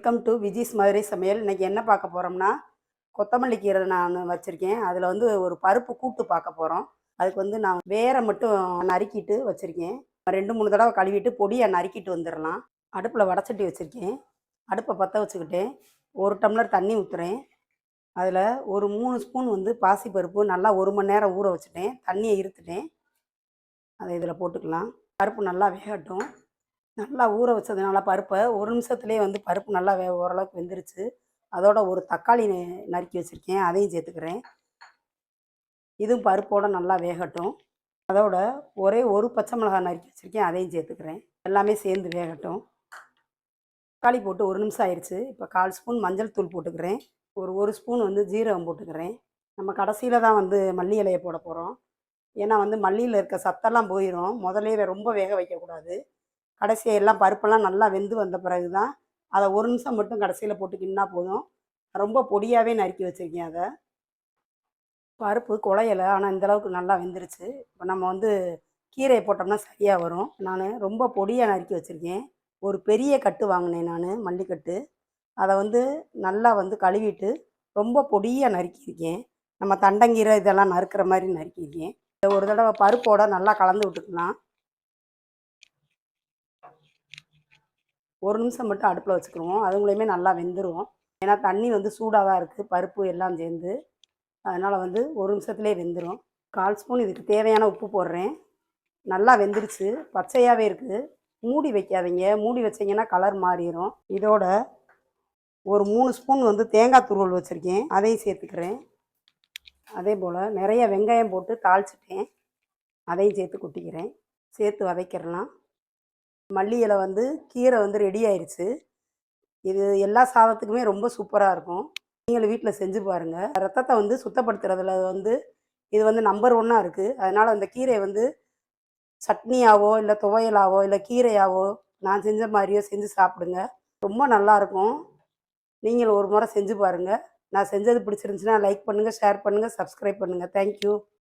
Welcome to Viji's Madurai சமையல். இன்னைக்கு என்ன பார்க்க போகிறோம்னா கொத்தமல்லி கீரை நான் வச்சுருக்கேன். அதில் வந்து ஒரு பருப்பு கூட்டு பார்க்க போகிறோம் அதுக்கு வந்து நான் வேரை மட்டும் நறுக்கிட்டு வச்சுருக்கேன். ரெண்டு மூணு தடவை கழுவிட்டு பொடியை நறுக்கிட்டு வந்துடலாம். அடுப்பில் வடச்சட்டி வச்சுருக்கேன். அடுப்பை பற்ற வச்சுக்கிட்டேன். ஒரு டம்ளர் தண்ணி ஊற்றுறேன் அதில் ஒரு மூணு ஸ்பூன் வந்து பாசிப்பருப்பு நல்லா ஒரு மணி நேரம் ஊற வச்சுட்டேன். தண்ணியை இருத்துட்டேன். அதை இதில் போட்டுக்கலாம். பருப்பு நல்லா வேகட்டும். நல்லா ஊற வச்சதுனால பருப்பை. ஒரு நிமிஷத்துலேயே வந்து பருப்பு நல்லா வே ஓரளவுக்கு வெந்துருச்சு. அதோட ஒரு தக்காளி நறுக்கி வச்சுருக்கேன். அதையும் சேர்த்துக்கிறேன். இதுவும் பருப்போடு நல்லா வேகட்டும். அதோட ஒரே ஒரு பச்சை மிளகாய் நறுக்கி வச்சுருக்கேன். அதையும் சேர்த்துக்கிறேன். எல்லாமே சேர்ந்து வேகட்டும். தக்காளி போட்டு ஒரு நிமிஷம் ஆயிடுச்சு இப்போ கால் ஸ்பூன் மஞ்சள் தூள் போட்டுக்கிறேன். ஒரு ஒரு ஸ்பூன் வந்து ஜீரகம் போட்டுக்கிறேன். நம்ம கடைசியில் தான் வந்து மல்லி இலையை போட போகிறோம் ஏன்னா வந்து மல்லியில் இருக்க சத்தெல்லாம் போயிடும் முதலே ரொம்ப வேக வைக்கக்கூடாது. கடைசியாக எல்லாம் பருப்பெல்லாம் நல்லா வெந்து வந்த பிறகு தான் அதை ஒரு நிமிஷம் மட்டும் கடைசியில் போட்டுக்கின்னா போதும். ரொம்ப பொடியாகவே நறுக்கி வச்சுருக்கேன் அதை. பருப்பு குழையலை ஆனால் இந்த அளவுக்கு நல்லா வெந்துருச்சு. இப்போ நம்ம வந்து கீரையை போட்டோம்னா சரியாக வரும். நான் ரொம்ப பொடியாக நறுக்கி வச்சுருக்கேன். ஒரு பெரிய கட்டு வாங்கினேன் நான் மல்லிக்கட்டு. அதை வந்து நல்லா வந்து கழுவிட்டு ரொம்ப பொடியாக நறுக்கியிருக்கேன். நம்ம தண்டங்கீரை இதெல்லாம் நறுக்கிற மாதிரி நறுக்கியிருக்கேன். இதை ஒரு தடவை பருப்போட நல்லா கலந்து விட்டுக்கலாம். ஒரு நிமிஷம் மட்டும் அடுப்பில் வச்சுக்கிருவோம். அதுங்களையுமே நல்லா வெந்துடும் ஏன்னா தண்ணி வந்து சூடாக தான் இருக்குது பருப்பு எல்லாம் சேர்ந்து. அதனால் வந்து ஒரு நிமிஷத்துலேயே வெந்துடும் கால் ஸ்பூன் இதுக்கு தேவையான உப்பு போடுறேன். நல்லா வெந்துருச்சு. பச்சையாகவே இருக்குது மூடி வைக்காதீங்க. மூடி வச்சிங்கன்னா கலர் மாறிடும் இதோட ஒரு மூணு ஸ்பூன் வந்து தேங்காய் துருவல் வச்சுருக்கேன். அதையும் சேர்த்துக்கிறேன். அதே போல் நிறைய வெங்காயம் போட்டு தாளிச்சிட்டேன். அதையும் சேர்த்து கொட்டிக்கிறேன். சேர்த்து வதக்கிடலாம். மல்லி இலை வந்து கீரை வந்து ரெடி ஆயிடுச்சு இது எல்லா சாதத்துக்குமே ரொம்ப சூப்பராக இருக்கும். நீங்களும் வீட்டில் செஞ்சு பாருங்கள் ரத்தத்தை வந்து சுத்தப்படுத்துறதுல வந்து இது வந்து நம்பர் ஒன்னாக இருக்குது அதனால் அந்த கீரையை வந்து சட்னியாவோ இல்லை துவையலாவோ இல்லை கீரையாவோ நான் செஞ்ச மாதிரியோ செஞ்சு சாப்பிடுங்க. ரொம்ப நல்லாயிருக்கும் நீங்களும் ஒரு முறை செஞ்சு பாருங்கள் நான் செஞ்சது பிடிச்சிருந்துச்சுன்னா லைக் பண்ணுங்கள் ஷேர் பண்ணுங்கள் சப்ஸ்கிரைப் பண்ணுங்கள் தேங்க்யூ